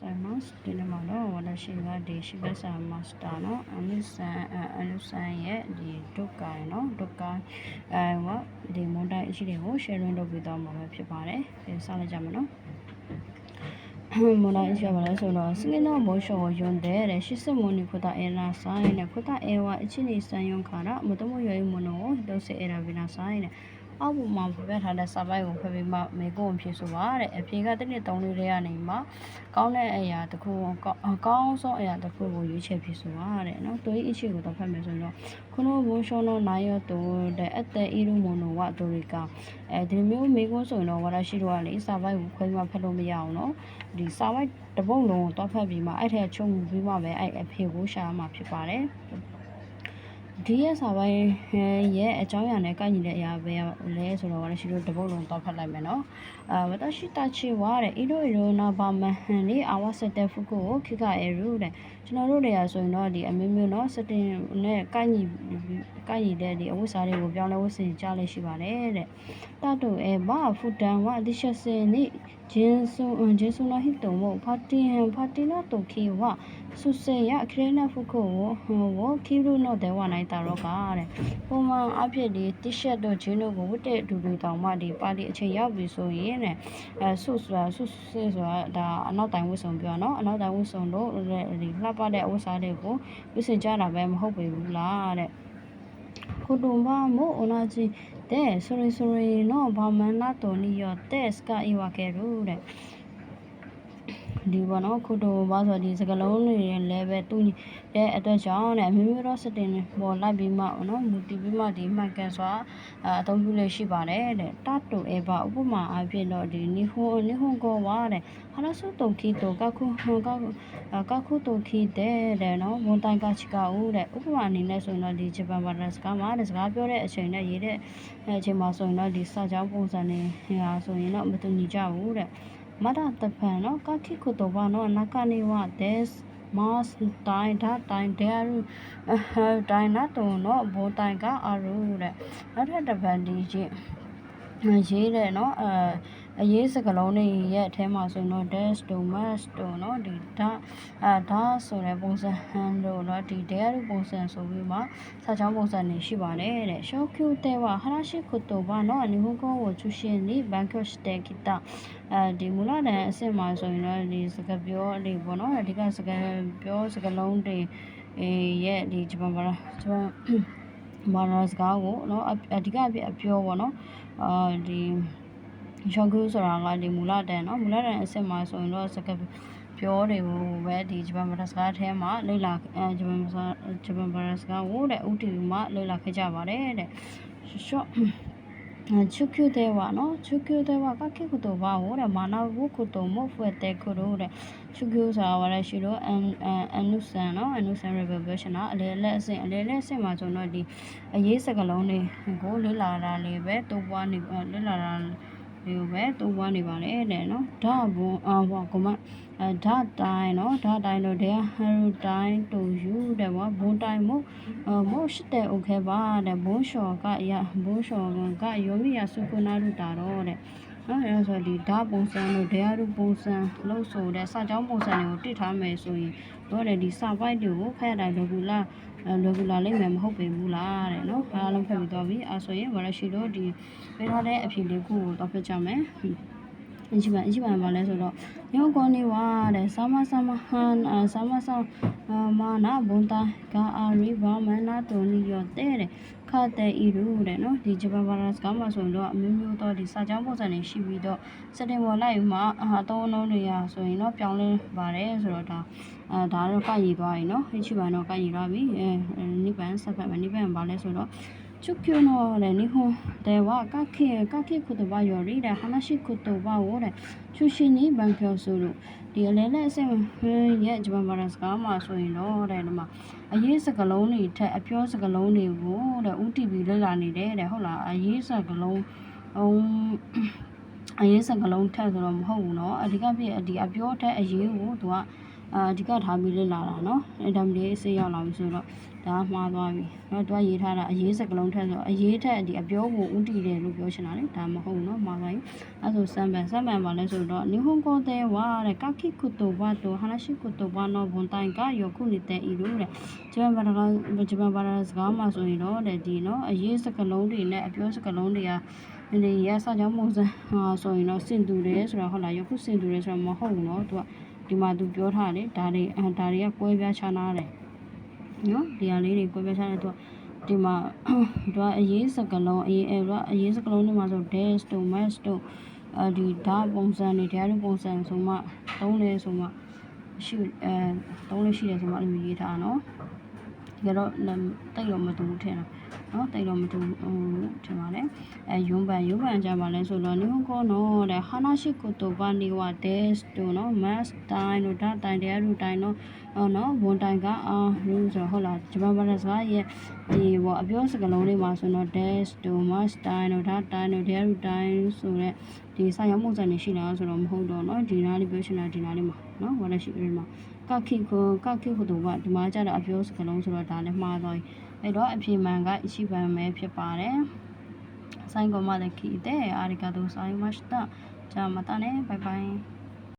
Simons ဒီနေ့မှာတော့ဝါဒရှိကဒီရှိကဆာမစတာနော်အနုဆန်အနုဆန်ရဲ့ဒီဒုက္ကိုင်နော်ဒုက္ကိုင်အဲဟောဒီမွန်တိုင်းအရှိတွေကို sharing လုပ်ပြီးတော့မှာပဲဖြစ်ပါတယ်အဲစလိုက်ကြမယ်နော်မနာအရှိပါလဲဆိုတော့စကင်းတော့ဘောရှောယွန်တဲ့80မွန်နီဖတာအဲနာဆိုင်နဲ့ဖတာအဲဝအချင်းနေစံယုံခါရမတမရွေမနောတော့စေအဲရာဗီနာဆိုင်နဲ့ အောက်ပုံမှာပြပြထားတဲ့စာပိုက်ကိုဖယ်ပြီးမှမေကုန်းဖြစ်ဆိုပါတဲ့အဖြေကတစ်နှစ်သုံးလေးတွေကနေမှကောင်းတဲ့အရာတစ်ခုအကောင်းဆုံးအရာတစ်ခုကိုရွေးချယ်ဖြစ်ဆိုပါတဲ့နော်သူအရှိကိုတော့ဖတ်မယ်ဆိုတော့ခုနဘုံရှောနောနိုင်ရတိုတဲ့အက်တဲ့အီရူမွန်နိုဝတိုရီကအဲဒီမျိုးမေကုန်းဆိုရင်တော့ဝရရှိတော့ကလေစာပိုက်ကိုခွဲမှဖတ်လို့မရအောင်နော်ဒီစာပိုက်တပုတ်လုံးကိုတော့ဖတ်ပြီးမှအဲ့ထက်ချုံပြီးမှပဲအဲ့အဖြေကိုရှာမှာဖြစ်ပါတယ် ဒီရဲ့စာပိုင်းရဲ့အကြောင်းအရာနဲ့ကိုက်ညီတဲ့အရာပဲလဲဆိုတော့လည်းရှိလို့တပုတ်လုံးတော့ဖတ်လိုက်မယ်နော်အာဝတရှိတချီဝါတဲ့ဣရိုဣရိုနာဘာမဟန်လေးအာဝစတဲ့ဖုကိုခိကအဲရူတဲ့ ကျွန်တော်တို့တွေကဆိုရင်တော့ဒီအမျိုးမျိုးနော်စတင်နဲ့ကိုက်ညီကိုက်ညီတဲ့ဒီအဝတ်စားတွေကိုပြောင်းလဲဝတ်ဆင်ကြလိမ့်ရှိပါတယ်တဲ့တတုအဲဘာဖူတန်ဝအတိရှစင်နိဂျင်းဆုဂျင်းဆုနာဟိတုံမဖာတီဟန်ဖာတီနာတုခေဝဆုစေယအခရေနာဖုကိုဝခီရုနောဒေဝနိုင်တာရောကတဲ့ပုံမှန်အဖြစ်ဒီတိရှက်တို့ဂျင်းတို့ကိုဝတ်တဲ့အတူတူတောင်မှဒီပါတီအချိန်ရောက်ပြီဆိုရင်တဲ့အဲဆုဆိုတာဆုစေဆိုတာဒါအနောက်တိုင်းဝတ်ဆောင်ပြောနော်အနောက်တိုင်းဝတ်ဆောင်တို့ဒီလှပတဲ့အဝတ်စားတွေကိုဝတ်ဆင်ကြတာပဲမဟုတ်ပေဘူးလားတဲ့ခုတုံဘာမို့အနာကြီးတဲ့ဆိုရီဆိုရီနော်ဘာမန်လာတော်နီယောတဲ့စကာအီဝါကဲရူတဲ့ ဒီဘောနော်ခုတိုဘာဆိုဒီစကလုံးတွေလည်းပဲတူတဲ့အတွက်ကြောင့်နဲ့အမျိုးမျိုးတော့စတင်ပေါ်လိုက်ပြီးမှနော်မူတည်ပြီးမှဒီမှန်ကန်စွာအသုံးပြုလို့ရှိပါတယ်တဲ့တတူအေဘာဥပမာအဖြစ်တော့ဒီနိဟွန်နိဟွန်ကောဝါတဲ့ဟာရဆုတုံခီတိုကခုဟွန်ကကခုတုံခီတဲ့တဲ့နော်ဝန်တိုင်ကချီကဦးတဲ့ဥပမာအနေနဲ့ဆိုရင်တော့ဒီဂျပန်ဘာသာစကားမှာတဲ့စကားပြောတဲ့အချိန်နဲ့ရေးတဲ့အချိန်မှာဆိုရင်တော့ဒီစာကြောင်းပုံစံတွေဟာဆိုရင်တော့မတူညီကြဘူးတဲ့ မရတဖန်နော်ကခိခုတော့ဘာနော်နကနေဝဒက်မတ်တိုင်းဓာတိုင်းဒဲရူတိုင်းနာတော့နော်ဘောတိုင်းကအရူတဲ့နောက်ထပ်တပန်ဒီချင်း ရေးတယ်เนาะအဲအရေးစကလုံးတွေရဲ့အထဲမှာဆိုတော့ dash to must တို့เนาะဒီဒါအဲဒါဆိုတဲ့ပုံစံဟန်တို့เนาะဒီ dare ပုံစံဆိုပြီးမှစာချောင်းပုံစံနေရှိပါတယ်တဲ့ shokyu dewa harashi kotoba เนาะ nihongo wo chushin ni bankyo shite kita အဲဒီမူလတန်အဆင့်မှာဆိုရင်တော့ဒီစကပြောတွေပေါ့เนาะအဓိကစကပြောစကလုံးတွေအဲရဲ့ဒီဂျပန်ဘာဂျပန် ဘာသာစကားကိုเนาะအဓိကအဖြစ်အပြောပေါ့เนาะအာဒီရှောင်းကူးဆိုတာကဒီမူလတန်းเนาะမူလတန်းအစစ်မှာဆိုရင်တော့စကားပြောတွေကိုပဲဒီဂျပန်ဘာသာစကားထဲမှာလေ့လာအဲဂျပန်ဘာသာဂျပန်ဘာသာစကားကိုတဲ့ဥတီမှာလေ့လာခဲ့ကြပါတယ်တဲ့ရှော့ 축교대와 너 축교대와 깎이 구도와 오래 만나고 구도 모프에테 구도래 축교사 와라시로 안 안누산 너 안누산 reversion အလဲလက်အဆင့်အလဲလက်အဆင့်မှာကျွန်တော်ဒီအရေးစကလုံးတွေကိုလေ့လာတာလေးပဲတိုးပွားနေလေ့လာတာ တွေကိုပဲသုံးပွားနေပါတယ်တဲ့နော်ဓာဘွန်အာဟောကမအဲဓာတိုင်းနော်ဓာတိုင်းလို့တဲ့ဟန်ရတိုင်းတူယူတဲ့ဘောဘွန်တိုင်းမို့မို့ရှိတဲ့ okay ပါတဲ့ဘွန်ရှော်ကရဘွန်ရှော်ကယောမိယာစုကနာရူတာတော့တဲ့ နော်အဲဆိုဒီဓာပုံစံလို့တရားရုပုံစံလို့ဆိုတဲ့စာကြောင်းပုံစံတွေကိုတစ်ထားမယ်ဆိုရင်တော့ဒီစာပိုက်တွေကိုဖက်တိုင်းလောကူလာလောကူလာလိမ့်မယ်မဟုတ်ပေဘူးလားတဲ့နော်အားလုံးဖက်ပြီးတော့ပြီအဲဆိုရင်ဝရရှိလို့ဒီပေးထားတဲ့အဖြေလေးကိုတော့ဖက်ကြမယ် အချိမအချိမဘာလဲဆိုတော့ယောကောနေဝါတဲ့ဆာမဆာမဟန်ဆာမဆာမာနာဘွန်တာကာအာရီဘာမန်နာတိုနီယောတဲ့တဲ့ခတဲ့အီရူတဲ့နော်ဒီဂျပန်ဘာလန့်စ်ကမှဆိုရင်တော့အမျိုးမျိုးတော့ဒီစာကြောင်းပုံစံတွေရှိပြီးတော့စက်တင်ဘာလယူမှာအသုံးအနှုန်းတွေရာဆိုရင်တော့ပြောင်းလဲပါတယ်ဆိုတော့ဒါအဲဒါတော့ကတ်ရည်သွားပြီနော်ဟိချိပါတော့ကတ်ရည်သွားပြီအဲနိဗ္ဗာန်ဆက်ဖက်မှာနိဗ္ဗာန်ဘာလဲဆိုတော့ 축교노래 니혼 대화 까케 까케 쿠도바 요리래 하나씩 쿠도바 오래 출신이 방표수로 디엘레 쌤ရဲ့ဂျပန်ဘာသာစကားမှာဆိုရင်တော့တဲ့ဒီမှာအရေးစကားလုံးတွေထက်အပြောစကားလုံးတွေကိုတဲ့ UTB လေ့လာနေတယ်တဲ့ဟုတ်လားအရေးစကားလုံးဟိုအရေးစကားလုံးထက်ဆိုတော့မဟုတ်ဘူးเนาะအဓိကဖြစ်ဒီအပြောထက်အရေးကိုသူက အာဒီကထားပြီးလစ်လာတာเนาะအင်တာမီဒီယိုအဆင့်ရောက်လာပြီဆိုတော့ဒါမှားသွားပြီเนาะသူကရေးထားတာအရေးစကလုံးထက်ဆိုအရေးထက်ဒီအပြောကိုဥတီတယ်လို့ပြောချင်တာလေဒါမဟုတ်เนาะမှားသွားပြီအဲဆိုစံပန်စံပန်ပါလဲဆိုတော့နိဟွန်ကိုတဲ့ဝါတဲ့ကာခိကုတိုဝါတိုဟာနာရှိကုတိုဝါနောဘွန်တိုင်ကယောခုနေတဲ့ဤလို့တဲ့ဂျပန်ဘာသာဂျပန်ဘာသာစကားမှာဆိုရင်တော့တဲ့ဒီเนาะအရေးစကလုံးတွေနဲ့အပြောစကလုံးတွေကဒီရစကြောင့်မဟုတ်စဆိုရင်တော့စင်တူတယ်ဆိုတော့ဟုတ်လားယောခုစင်တူတယ်ဆိုတော့မဟုတ်ဘူးเนาะသူက ဒီမှာသူပြောထားတယ်ဒါတွေအဲဒါတွေကကွဲပြားခြားနားတယ်နော်ဒီဟာလေးတွေကွဲပြားခြားတယ်သူကဒီမှာသူကအရေးစကလုံးအရေးအဲသူကအရေးစကလုံးတွေမှာဆို dash တို့ max တို့အဲဒီဓာတ်ပုံစံတွေတရားရုံးပုံစံဆိုမှသုံးတယ်ဆိုမှရှိအဲသုံးလို့ရှိတယ်ဆိုမှအဲ့လိုရေးထားနော်ဒီကတော့တိတ်တော့မတူဘူးထင်တာ နော်တိတ်တော့မတူဘူးဟိုထင်ပါတယ်အဲယွန်းပန်ယွန်းပန်ကြပါလဲဆိုတော့နိဟွန်ကောနော်တဲ့ဟာနာရှိကိုတိုဘာနေဝ dash တို့နော် max time တို့ဓာတ်တိုင်တရားရုံးတိုင်နော်အော်နော်ဝန်တိုင်ကအာလို့ဆိုတော့ဟုတ်လားဂျပန်ဘာသာစကားရဲ့ဒီဘောအပြောစကားလုံးလေးမှာဆိုတော့ dash တို့ max time တို့ဓာတ်တိုင်တို့တရားရုံးတိုင်ဆိုတော့ဒီစာရောက်မှုစံနေရှိလားဆိုတော့မဟုတ်တော့เนาะဒီနားလေးပြောချင်တာဒီနားလေးမှာเนาะဝါလက်ရှိလေးမှာကခိကိုကခိကိုတော့ဒီမှာကျတော့အပြောစကားလုံးဆိုတော့ဒါလည်းမှားသွားပြီ အဲ့တော့အဖြေမှန်ကရှိပန်ပဲဖြစ်ပါတယ်ဆိုင်ကောမလည်းခီတဲ့အာရီကတိုဆိုင်မတ်တာဂျာမတာနဲ့ဘိုင်ဘိုင်